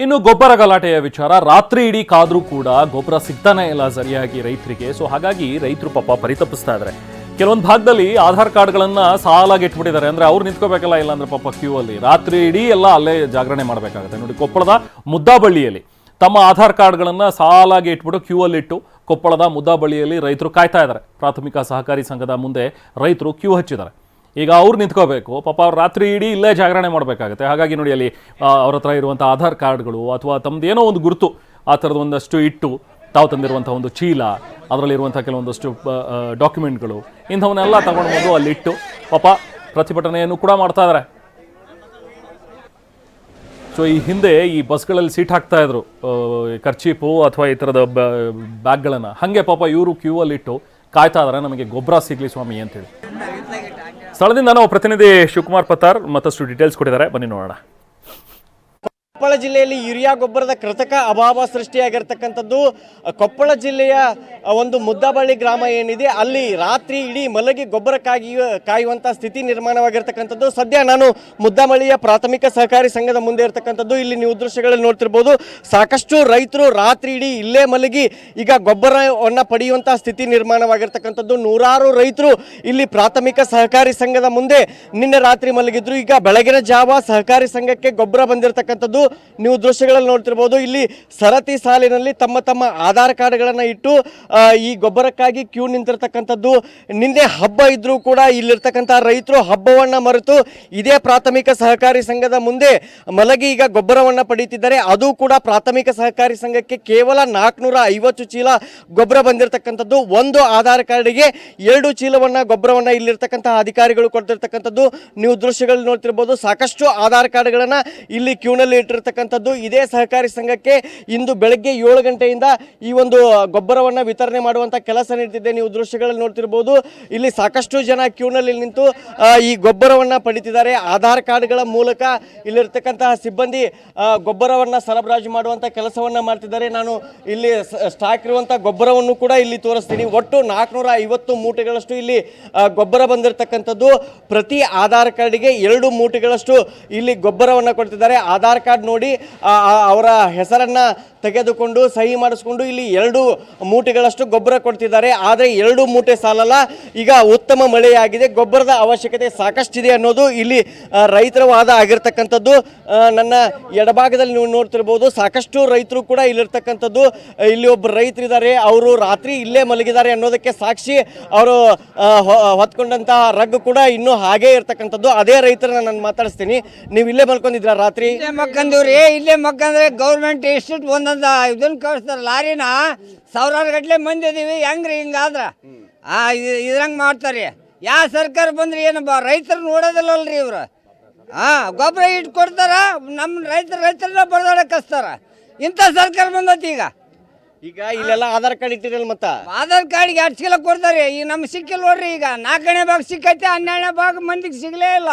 ಇನ್ನು ಗೊಬ್ಬರ ಗಲಾಟೆಯ ವಿಚಾರ. ರಾತ್ರಿ ಇಡೀ ಕಾದ್ರೂ ಕೂಡ ಗೊಬ್ಬರ ಸಿಗ್ತಾನೆ ಇಲ್ಲ ಸರಿಯಾಗಿ ರೈತರಿಗೆ. ಸೊ ಹಾಗಾಗಿ ರೈತರು ಪಾಪ ಪರಿತಪಿಸ್ತಾ ಇದ್ದಾರೆ ಕೆಲವೊಂದು ಭಾಗದಲ್ಲಿ ಆಧಾರ್ ಕಾರ್ಡ್ಗಳನ್ನು ಸಾಲಾಗಿ ಇಟ್ಬಿಟ್ಟಿದ್ದಾರೆ. ಅಂದ್ರೆ ಅವ್ರು ನಿಂತ್ಕೋಬೇಕಲ್ಲ ಇಲ್ಲ ಅಂದ್ರೆ ಪಾಪ ಕ್ಯೂ ಅಲ್ಲಿ. ರಾತ್ರಿ ಇಡೀ ಎಲ್ಲ ಅಲ್ಲೇ ಜಾಗರಣೆ ಮಾಡಬೇಕಾಗುತ್ತೆ. ನೋಡಿ, ಕೊಪ್ಪಳದ ಮುದ್ದಾಬಳ್ಳಿಯಲ್ಲಿ ತಮ್ಮ ಆಧಾರ್ ಕಾರ್ಡ್ಗಳನ್ನು ಸಾಲಾಗಿ ಇಟ್ಬಿಟ್ಟು ಕ್ಯೂ ಇಟ್ಟು ಕೊಪ್ಪಳದ ಮುದ್ದಾಬಳ್ಳಿಯಲ್ಲಿ ರೈತರು ಕಾಯ್ತಾ ಇದ್ದಾರೆ ಪ್ರಾಥಮಿಕ ಸಹಕಾರಿ ಸಂಘದ ಮುಂದೆ ರೈತರು ಕ್ಯೂ ಹಚ್ಚಿದ್ದಾರೆ. ಈಗ ಅವ್ರು ನಿಂತ್ಕೋಬೇಕು. ಪಾಪ ಅವ್ರು ರಾತ್ರಿ ಇಡೀ ಇಲ್ಲೇ ಜಾಗರಣೆ ಮಾಡಬೇಕಾಗುತ್ತೆ. ಹಾಗಾಗಿ ನೋಡಿ ಅಲ್ಲಿ ಅವ್ರ ಹತ್ರ ಇರುವಂಥ ಆಧಾರ್ ಕಾರ್ಡ್ಗಳು ಅಥವಾ ತಮ್ಮದು ಏನೋ ಒಂದು ಗುರುತು, ಆ ಥರದ ಒಂದಷ್ಟು ಇಟ್ಟು ತಾವು ತಂದಿರುವಂಥ ಒಂದು ಚೀಲ, ಅದರಲ್ಲಿರುವಂಥ ಕೆಲವೊಂದಷ್ಟು ಡಾಕ್ಯುಮೆಂಟ್ಗಳು, ಇಂಥವನ್ನೆಲ್ಲ ತಗೊಂಡು ಬಂದು ಅಲ್ಲಿ ಇಟ್ಟು ಪಾಪ ಪ್ರತಿಭಟನೆಯನ್ನು ಕೂಡ ಮಾಡ್ತಾ ಇದ್ದಾರೆ ಸೊ ಈ ಹಿಂದೆ ಈ ಬಸ್ಗಳಲ್ಲಿ ಸೀಟ್ ಹಾಕ್ತಾ ಇದ್ರು ಖರ್ಚೀಪು ಅಥವಾ ಈ ಥರದ ಬ್ಯಾಗ್ಗಳನ್ನು. ಹಾಗೆ ಪಾಪ ಇವರು ಕ್ಯೂ ಅಲ್ಲಿ ಇಟ್ಟು ಕಾಯ್ತಾ ಇದಾರೆ. ನಮಗೆ ಗೊಬ್ಬರ ಸಿಗ್ಲಿ ಸ್ವಾಮಿ ಅಂತೇಳಿ. ಸ್ಥಳದಿಂದ ನಾವು ಪ್ರತಿನಿಧಿ ಶಿವಕುಮಾರ್ ಪತ್ತಾರ್ ಮತ್ತಷ್ಟು ಡೀಟೇಲ್ಸ್ ಕೊಟ್ಟಿದ್ದಾರೆ. ಬನ್ನಿ ನೋಡೋಣ. ಕೊಪ್ಪಳ ಜಿಲ್ಲೆಯಲ್ಲಿ ಯೂರಿಯಾ ಗೊಬ್ಬರದ ಕೃತಕ ಅಭಾವ ಸೃಷ್ಟಿಯಾಗಿರ್ತಕ್ಕಂಥದ್ದು. ಕೊಪ್ಪಳ ಜಿಲ್ಲೆಯ ಒಂದು ಮುದ್ದಾಬಳ್ಳಿ ಗ್ರಾಮ ಏನಿದೆ, ಅಲ್ಲಿ ರಾತ್ರಿ ಇಡೀ ಮಲಗಿ ಗೊಬ್ಬರಕ್ಕಾಗಿ ಕಾಯುವಂಥ ಸ್ಥಿತಿ ನಿರ್ಮಾಣವಾಗಿರ್ತಕ್ಕಂಥದ್ದು. ಸದ್ಯ ನಾನು ಮುದ್ದಾಬಳ್ಳಿಯ ಪ್ರಾಥಮಿಕ ಸಹಕಾರಿ ಸಂಘದ ಮುಂದೆ ಇರತಕ್ಕಂಥದ್ದು. ಇಲ್ಲಿ ನೀವು ದೃಶ್ಯಗಳಲ್ಲಿ ನೋಡ್ತಿರ್ಬೋದು. ಸಾಕಷ್ಟು ರೈತರು ರಾತ್ರಿ ಇಡೀ ಇಲ್ಲೇ ಮಲಗಿ ಈಗ ಗೊಬ್ಬರವನ್ನು ಪಡೆಯುವಂಥ ಸ್ಥಿತಿ ನಿರ್ಮಾಣವಾಗಿರ್ತಕ್ಕಂಥದ್ದು. ನೂರಾರು ರೈತರು ಇಲ್ಲಿ ಪ್ರಾಥಮಿಕ ಸಹಕಾರಿ ಸಂಘದ ಮುಂದೆ ನಿನ್ನೆ ರಾತ್ರಿ ಮಲಗಿದ್ರು. ಈಗ ಬೆಳಗಿನ ಜಾವ ಸಹಕಾರಿ ಸಂಘಕ್ಕೆ ಗೊಬ್ಬರ ಬಂದಿರತಕ್ಕಂಥದ್ದು. ನೀವು ದೃಶ್ಯಗಳಲ್ಲಿ ನೋಡ್ತಿರ್ಬೋದು. ಇಲ್ಲಿ ಸರತಿ ಸಾಲಿನಲ್ಲಿ ತಮ್ಮ ತಮ್ಮ ಆಧಾರ್ ಕಾರ್ಡ್ಗಳನ್ನು ಇಟ್ಟು ಈ ಗೊಬ್ಬರಕ್ಕಾಗಿ ಕ್ಯೂ ನಿಂತಿರ್ತಕ್ಕಂಥದ್ದು. ನಿನ್ನೆ ಹಬ್ಬ ಇದ್ರೂ ಕೂಡ ಇಲ್ಲಿರ್ತಕ್ಕಂಥ ರೈತರು ಹಬ್ಬವನ್ನು ಮರೆತು ಇದೇ ಪ್ರಾಥಮಿಕ ಸಹಕಾರಿ ಸಂಘದ ಮುಂದೆ ಮಲಗಿ ಈಗ ಗೊಬ್ಬರವನ್ನು ಪಡೀತಿದ್ದಾರೆ. ಅದು ಕೂಡ ಪ್ರಾಥಮಿಕ ಸಹಕಾರಿ ಸಂಘಕ್ಕೆ ಕೇವಲ ನಾಲ್ಕುನೂರ ಐವತ್ತು ಚೀಲ ಗೊಬ್ಬರ ಬಂದಿರತಕ್ಕಂಥದ್ದು. ಒಂದು ಆಧಾರ್ ಕಾರ್ಡ್ಗೆ ಎರಡು ಚೀಲವನ್ನು ಗೊಬ್ಬರವನ್ನು ಇಲ್ಲಿರ್ತಕ್ಕಂಥ ಅಧಿಕಾರಿಗಳು ಕೊಡ್ತಿರ್ತಕ್ಕಂಥದ್ದು. ನೀವು ದೃಶ್ಯಗಳಲ್ಲಿ ನೋಡ್ತಿರ್ಬೋದು, ಸಾಕಷ್ಟು ಆಧಾರ್ ಕಾರ್ಡ್ಗಳನ್ನು ಇಲ್ಲಿ ಕ್ಯೂನಲ್ಲಿ ಇಟ್ಟಿರ್ತಕ್ಕಂಥದ್ದು ಇದೇ ಸಹಕಾರಿ ಸಂಘಕ್ಕೆ ಇಂದು ಬೆಳಗ್ಗೆ ಏಳು ಗಂಟೆಯಿಂದ ಈ ಒಂದು ಗೊಬ್ಬರವನ್ನ ವಿತರಣೆ ಮಾಡುವಂಥ ಕೆಲಸ ನೀಡ್ತಿದ್ದೆ ನೀವು ದೃಶ್ಯಗಳಲ್ಲಿ ನೋಡ್ತಿರ್ಬೋದು. ಇಲ್ಲಿ ಸಾಕಷ್ಟು ಜನ ಕ್ಯೂನಲ್ಲಿ ನಿಂತು ಈ ಗೊಬ್ಬರವನ್ನ ಪಡಿತಿದ್ದಾರೆ. ಆಧಾರ್ ಕಾರ್ಡ್ಗಳ ಮೂಲಕ ಇಲ್ಲಿರ್ತಕ್ಕಂತಹ ಸಿಬ್ಬಂದಿ ಗೊಬ್ಬರವನ್ನು ಗೊಬ್ಬರವನ್ನ ಸರಬರಾಜು ಮಾಡುವಂಥ ಕೆಲಸವನ್ನ ಮಾಡ್ತಿದ್ದಾರೆ. ನಾನು ಇಲ್ಲಿ ಸ್ಟಾಕ್ ಇರುವಂಥ ಗೊಬ್ಬರವನ್ನು ಕೂಡ ಇಲ್ಲಿ ತೋರಿಸ್ತೀನಿ. ಒಟ್ಟು ನಾಲ್ಕುನೂರ ಐವತ್ತು ಮೂಟೆಗಳಷ್ಟು ಇಲ್ಲಿ ಗೊಬ್ಬರ ಬಂದಿರತಕ್ಕಂಥದ್ದು. ಪ್ರತಿ ಆಧಾರ್ ಕಾರ್ಡ್ಗೆ ಎರಡು ಮೂಟೆಗಳಷ್ಟು ಇಲ್ಲಿ ಗೊಬ್ಬರವನ್ನು ಕೊಡ್ತಿದ್ದಾರೆ. ಆಧಾರ್ ಕಾರ್ಡ್ ನೋಡಿ ಅವರ ಹೆಸರನ್ನ ತೆಗೆದುಕೊಂಡು, ಸಹಿ ಮಾಡಿಸ್ಕೊಂಡು ಇಲ್ಲಿ ಎರಡು ಮೂಟೆಗಳಷ್ಟು ಗೊಬ್ಬರ ಕೊಡ್ತಿದ್ದಾರೆ. ಆದರೆ ಎರಡು ಮೂಟೆ ಸಾಲಲ್ಲ, ಈಗ ಉತ್ತಮ ಮಳೆಯಾಗಿದೆ. ಗೊಬ್ಬರದ ಅವಶ್ಯಕತೆ ಸಾಕಷ್ಟಿದೆ ಅನ್ನೋದು ಇಲ್ಲಿ ರೈತರ ವಾದ ಆಗಿರ್ತಕ್ಕಂಥದ್ದು. ನನ್ನ ಎಡಭಾಗದಲ್ಲಿ ನೀವು ನೋಡ್ತಿರ್ಬೋದು, ಸಾಕಷ್ಟು ರೈತರು ಕೂಡ ಇಲ್ಲಿರ್ತಕ್ಕಂಥದ್ದು. ಇಲ್ಲಿ ಒಬ್ಬ ರೈತರಿದ್ದಾರೆ, ಅವರು ರಾತ್ರಿ ಇಲ್ಲೇ ಮಲಗಿದ್ದಾರೆ ಅನ್ನೋದಕ್ಕೆ ಸಾಕ್ಷಿ. ಅವರು ಹೊತ್ಕೊಂಡಂತಹ ರಗ್ ಕೂಡ ಇನ್ನೂ ಹಾಗೇ ಇರ್ತಕ್ಕಂಥದ್ದು. ಅದೇ ರೈತರನ್ನ ನಾನು ಮಾತಾಡಿಸ್ತೀನಿ. ನೀವು ಇಲ್ಲೇ ಮಲ್ಕೊಂಡಿದ್ರ ರಾತ್ರಿ? ಮಕ್ಕಂದಿವ್ರಿ ಇಲ್ಲೇ ಮಕ್ಕಂದ್ರೆ ಗೌರ್ಮೆಂಟ್ ಎಷ್ಟು ಒಂದೊಂದು ಇದನ್ನ ಕಳಿಸ್ತಾರೆ ಲಾರಿನ ಸಾವಿರಾರು ಗಟ್ಲೆ ಮಂದಿ ಇದೀವಿ ಹೆಂಗ್ರಿ ಹಿಂಗಾದ್ರ? ಆ ಇದ್ರಂಗೆ ಮಾಡ್ತಾರೆ. ಯಾವ ಸರ್ಕಾರ ಬಂದ್ರೆ ಏನು ಬ ರೈತರು ನೋಡೋದಿಲ್ಲಲ್ರಿ ಇವ್ರು. ಹಾ ಗೊಬ್ಬರ ಇಟ್ಟು ಕೊಡ್ತಾರ ನಮ್ಮ ರೈತರ ರೈತರನ್ನ ಬಡ್ದಾಡಕ್ ಕಸ್ತಾರ ಇಂಥ ಸರ್ಕಾರ ಬಂದತಿ ಈಗ. ಈಗ ಇಲ್ಲೆಲ್ಲ ಆಧಾರ್ ಕಾರ್ಡ್ ಇಟ್ಟಿರಲ್ಲ ಮತ್ತ? ಆಧಾರ್ ಕಾರ್ಡ್ಗೆ ಎರಡು ಚೀಲ ಕೊಡ್ತಾರೆ ಈಗ ನಮ್ಗೆ ಸಿಕ್ಕಿಲ್ಲ ನೋಡ್ರಿ ಈಗ. ನಾಲ್ಕನೇ ಭಾಗ ಸಿಕ್ಕೈತೆ ಹನ್ನೆರಡನೇ ಭಾಗ ಮಂದಿಗೆ ಸಿಗಲೇ ಇಲ್ಲ.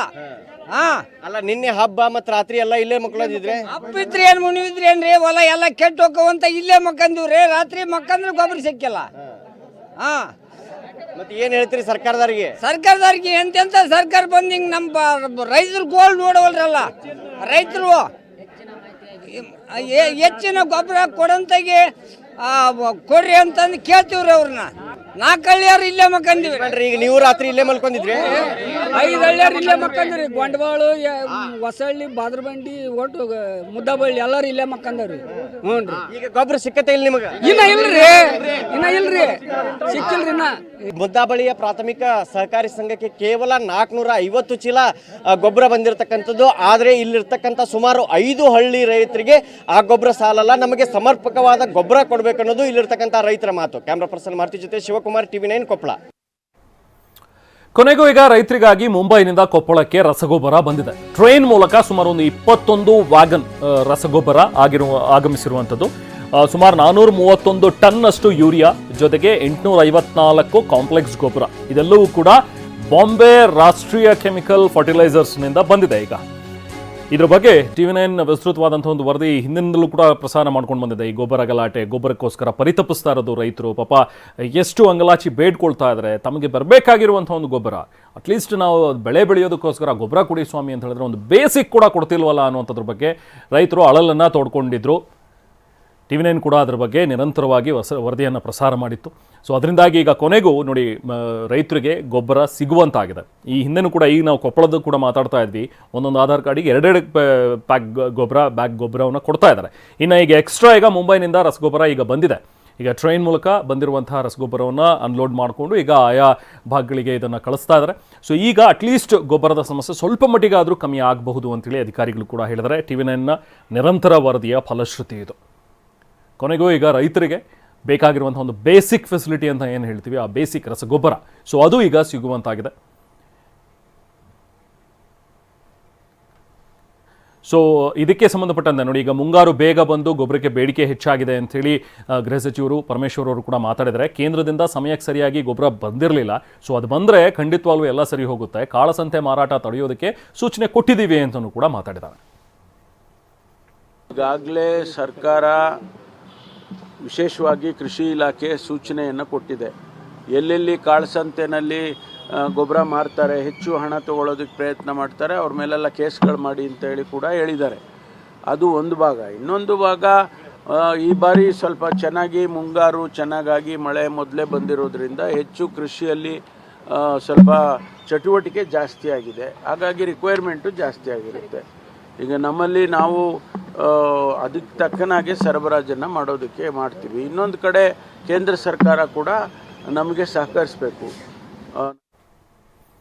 ಹಾ. ಅಲ್ಲ ನಿನ್ನೆ ಹಬ್ಬ ಮತ್ತ ರಾತ್ರಿ ಎಲ್ಲ ಇಲ್ಲೇ ಮಕ್ಳೋದಿದ್ರೆ ಅಪ್ಪಿತ್ರಿ ಏನ್ ಮುನಿವಿದ್ರಿ ಏನ್ರಿ? ಹೊಲ ಎಲ್ಲ ಕೆಟ್ಟ ಹೋಗವಂತ ಇಲ್ಲೇ ಮಕ್ಕಂದಿವ್ರಿ. ರಾತ್ರಿ ಮಕ್ಕಂದ್ರೆ ಗೊಬ್ಬರ ಸಿಕ್ಕಿಲ್ಲ. ಹಾ. ಮತ್ತೆ ಏನ್ ಹೇಳ್ತೀರಿ ಸರ್ಕಾರದವ್ರಿಗೆ? ಸರ್ಕಾರದವ್ರಿಗೆ ಎಂತೆಂತ ಸರ್ಕಾರ ಬಂದ್ ಹಿಂಗೆ ನಮ್ಮ ರೈತರು ಗೋಲ್ ನೋಡವಲ್ರಲ್ಲ? ರೈತರು ಹೆಚ್ಚಿನ ಗೊಬ್ಬರ ಕೊಡಂತಾಗಿ ಕೊಡ್ರಿ ಅಂತಂದು ಕೇಳ್ತೀವ್ರಿ ಅವ್ರನ್ನ. ನಾಲ್ಕಳ್ಳಿಯವ್ರು ಇಲ್ಲೇ ಮಕ್ಕಂದಿವಿ ನೋಡ್ರಿ ಈಗ ನೀವು ರಾತ್ರಿ ಇಲ್ಲೇ ಮಲ್ಕೊಂಡಿದ್ರಿ? ಐದು ಹಳ್ಳಿಯಾರು ಇಲ್ಲೇ ಮಕ್ಕಂದ್ರಿ ಗೊಂಡವಾಳು ಹೊಸಳ್ಳಿ ಬಾದ್ರಬಂಡಿ ಒಟ್ಟು ಮುದ್ದಬಳ್ಳಿ ಎಲ್ಲರೂ ಇಲ್ಲೇ ಮಕ್ಕಂದವ್ರಿ ಹ್ಞೂ ರೀ ಈಗ ಗೊಬ್ಬರ ಸಿಕ್ಕತ್ತೆ ಇಲ್ಲ ನಿಮಗೆ? ಇನ್ನ ಇಲ್ರಿ. ಇನ್ನ ಇಲ್ರಿ. ಸಿಕ್ಕಿಲ್ರಿ ಇನ್ನ. ಮುದ್ದಾಬಳಿಯ ಪ್ರಾಥಮಿಕ ಸಹಕಾರಿ ಸಂಘಕ್ಕೆ ಕೇವಲ ನಾಲ್ಕುನೂರ ಐವತ್ತು ಚೀಲ ಗೊಬ್ಬರ ಬಂದಿರತಕ್ಕಂಥದ್ದು. ಆದರೆ ಇಲ್ಲಿರ್ತಕ್ಕಂಥ ಸುಮಾರು ಐದು ಹಳ್ಳಿ ರೈತರಿಗೆ ಆ ಗೊಬ್ಬರ ಸಾಲಲ್ಲ. ನಮಗೆ ಸಮರ್ಪಕವಾದ ಗೊಬ್ಬರ ಕೊಡಬೇಕನ್ನೋದು ಇಲ್ಲಿರ್ತಕ್ಕಂಥ ರೈತರ ಮಾತು. ಕ್ಯಾಮ್ರಾ ಪರ್ಸನ್ ಮಾರುತಿ ಜೊತೆ ಶಿವಕುಮಾರ್, ಟಿವಿ ನೈನ್ ಕೊಪ್ಪಳ. ಕೊನೆಗೂ ಈಗ ರೈತರಿಗಾಗಿ ಮುಂಬೈನಿಂದ ಕೊಪ್ಪಳಕ್ಕೆ ರಸಗೊಬ್ಬರ ಬಂದಿದೆ. ಟ್ರೈನ್ ಮೂಲಕ ಸುಮಾರು ಒಂದು ಇಪ್ಪತ್ತೊಂದು ವ್ಯಾಗನ್ ರಸಗೊಬ್ಬರ ಆಗಿರುವ, ಆಗಮಿಸಿರುವಂಥದ್ದು. ಸುಮಾರು ನಾನೂರ ಮೂವತ್ತೊಂದು ಟನ್ ಅಷ್ಟು ಯೂರಿಯಾ, ಜೊತೆಗೆ ಎಂಟುನೂರ ಐವತ್ನಾಲ್ಕು ಕಾಂಪ್ಲೆಕ್ಸ್ ಗೊಬ್ಬರ. ಇದೆಲ್ಲವೂ ಕೂಡ ಬಾಂಬೆ ರಾಷ್ಟ್ರೀಯ ಕೆಮಿಕಲ್ ಫರ್ಟಿಲೈಸರ್ಸ್ನಿಂದ ಬಂದಿದೆ ಈಗ. ಇದ್ರ ಬಗ್ಗೆ ಟಿ ವಿ ನೈನ್ ವಿಸ್ತೃತವಾದಂಥ ಒಂದು ವರದಿ ಹಿಂದಿನಿಂದಲೂ ಕೂಡ ಪ್ರಸಾರ ಮಾಡ್ಕೊಂಡು ಬಂದಿದೆ. ಈ ಗೊಬ್ಬರ ಗಲಾಟೆ, ಗೊಬ್ಬರಕ್ಕೋಸ್ಕರ ಪರಿತಪಿಸ್ತಾ ಇರೋದು ರೈತರು. ಪಾಪ, ಎಷ್ಟು ಅಂಗಲಾಚಿ ಬೇಡ್ಕೊಳ್ತಾ ಇದ್ದಾರೆ ತಮಗೆ ಬರಬೇಕಾಗಿರುವಂಥ ಒಂದು ಗೊಬ್ಬರ ಅಟ್ಲೀಸ್ಟ್ ನಾವು ಬೆಳೆ ಬೆಳೆಯೋದಕ್ಕೋಸ್ಕರ ಗೊಬ್ಬರ ಕೊಡಿ ಸ್ವಾಮಿ ಅಂತ ಹೇಳಿದ್ರೆ ಒಂದು ಬೇಸಿಕ್ ಕೂಡ ಕೊಡ್ತಿಲ್ವಲ್ಲ ಅನ್ನುವಂಥದ್ರ ಬಗ್ಗೆ ರೈತರು ಅಳಲನ್ನು ತೋಡ್ಕೊಂಡಿದ್ರು. ಟಿ ವಿ ನೈನ್ ಕೂಡ ಅದರ ಬಗ್ಗೆ ನಿರಂತರವಾಗಿ ಹೊಸ ವರದಿಯನ್ನು ಪ್ರಸಾರ ಮಾಡಿತ್ತು. ಸೊ ಅದರಿಂದಾಗಿ ಈಗ ಕೊನೆಗೂ ನೋಡಿ ರೈತರಿಗೆ ಗೊಬ್ಬರ ಸಿಗುವಂತಾಗಿದೆ. ಈ ಹಿಂದೆನೂ ಕೂಡ ಈಗ ನಾವು ಕೊಪ್ಪಳದ ಕೂಡ ಮಾತಾಡ್ತಾ ಇದ್ವಿ. ಒಂದೊಂದು ಆಧಾರ್ ಕಾರ್ಡಿಗೆ ಎರಡೆರಡು ಪ್ಯಾಕ್ ಗೊಬ್ಬರ, ಬ್ಯಾಗ್ ಗೊಬ್ಬರವನ್ನು ಕೊಡ್ತಾ ಇದ್ದಾರೆ. ಇನ್ನು ಈಗ ಎಕ್ಸ್ಟ್ರಾ ಈಗ ಮುಂಬೈನಿಂದ ರಸಗೊಬ್ಬರ ಈಗ ಬಂದಿದೆ. ಈಗ ಟ್ರೈನ್ ಮೂಲಕ ಬಂದಿರುವಂತಹ ರಸಗೊಬ್ಬರವನ್ನು ಅನ್ಲೋಡ್ ಮಾಡಿಕೊಂಡು ಈಗ ಆಯಾ ಭಾಗಗಳಿಗೆ ಇದನ್ನು ಕಳಿಸ್ತಾ ಇದ್ದಾರೆ. ಸೊ ಈಗ ಅಟ್ಲೀಸ್ಟ್ ಗೊಬ್ಬರದ ಸಮಸ್ಯೆ ಸ್ವಲ್ಪ ಮಟ್ಟಿಗೆ ಆದರೂ ಕಮ್ಮಿ ಆಗಬಹುದು ಅಂತೇಳಿ ಅಧಿಕಾರಿಗಳು ಕೂಡ ಹೇಳಿದರೆ ಟಿ ವಿ ನೈನ್ನ ನಿರಂತರ ವರದಿಯ ಫಲಶ್ರುತಿ ಇದು. ಕೊನೆಗೂ ಈಗ ರೈತರಿಗೆ ಬೇಕಾಗಿರುವಂಥ ಒಂದು ಬೇಸಿಕ್ ಫೆಸಿಲಿಟಿ ಅಂತ ಏನು ಹೇಳ್ತೀವಿ? ಆ ಬೇಸಿಕ್ ರಸಗೊಬ್ಬರ. ಸೊ ಅದು ಈಗ ಸಿಗುವಂತಾಗಿದೆ. ಸೊ ಇದಕ್ಕೆ ಸಂಬಂಧಪಟ್ಟಂತೆ ನೋಡಿ, ಈಗ ಮುಂಗಾರು ಬೇಗ ಬಂದು ಗೊಬ್ಬರಕ್ಕೆ ಬೇಡಿಕೆ ಹೆಚ್ಚಾಗಿದೆ ಅಂಥೇಳಿ ಗೃಹ ಸಚಿವರು ಪರಮೇಶ್ವರ್ ಅವರು ಕೂಡ ಮಾತಾಡಿದರೆ ಕೇಂದ್ರದಿಂದ ಸಮಯಕ್ಕೆ ಸರಿಯಾಗಿ ಗೊಬ್ಬರ ಬಂದಿರಲಿಲ್ಲ. ಸೊ ಅದು ಬಂದರೆ ಖಂಡಿತವಾಗ್ಲೂ ಎಲ್ಲ ಸರಿ ಹೋಗುತ್ತೆ. ಕಾಳಸಂತೆ ಮಾರಾಟ ತಡೆಯೋದಕ್ಕೆ ಸೂಚನೆ ಕೊಟ್ಟಿದ್ದೀವಿ ಅಂತಲೂ ಕೂಡ ಮಾತಾಡಿದ್ದಾರೆ. ಈಗಾಗಲೇ ಸರ್ಕಾರ ವಿಶೇಷವಾಗಿ ಕೃಷಿ ಇಲಾಖೆ ಸೂಚನೆಯನ್ನು ಕೊಟ್ಟಿದೆ. ಎಲ್ಲೆಲ್ಲಿ ಕಾಳಸಂತೆನಲ್ಲಿ ಗೊಬ್ಬರ ಮಾರ್ತಾರೆ, ಹೆಚ್ಚು ಹಣ ತಗೊಳ್ಳೋದಕ್ಕೆ ಪ್ರಯತ್ನ ಮಾಡ್ತಾರೆ, ಅವ್ರ ಮೇಲೆಲ್ಲ ಕೇಸ್ಗಳು ಮಾಡಿ ಅಂತ ಹೇಳಿ ಕೂಡ ಹೇಳಿದ್ದಾರೆ. ಅದು ಒಂದು ಭಾಗ. ಇನ್ನೊಂದು ಭಾಗ ಈ ಬಾರಿ ಸ್ವಲ್ಪ ಚೆನ್ನಾಗಿ ಮುಂಗಾರು ಚೆನ್ನಾಗಾಗಿ ಮಳೆ ಮೊದಲೇ ಬಂದಿರೋದ್ರಿಂದ ಹೆಚ್ಚು ಕೃಷಿಯಲ್ಲಿ ಸ್ವಲ್ಪ ಚಟುವಟಿಕೆ ಜಾಸ್ತಿ ಆಗಿದೆ. ಹಾಗಾಗಿ ರಿಕ್ವೈರ್ಮೆಂಟು ಜಾಸ್ತಿ ಆಗಿರುತ್ತೆ. ಈಗ ನಮ್ಮಲ್ಲಿ ನಾವು ಅದಕ್ಕೆ ತಕ್ಕನಾಗೆ ಸರಬರಾಜನ್ನು ಮಾಡೋದಕ್ಕೆ ಮಾಡ್ತೀವಿ. ಇನ್ನೊಂದು ಕಡೆ ಕೇಂದ್ರ ಸರ್ಕಾರ ಕೂಡ ನಮಗೆ ಸಹಕರಿಸಬೇಕು.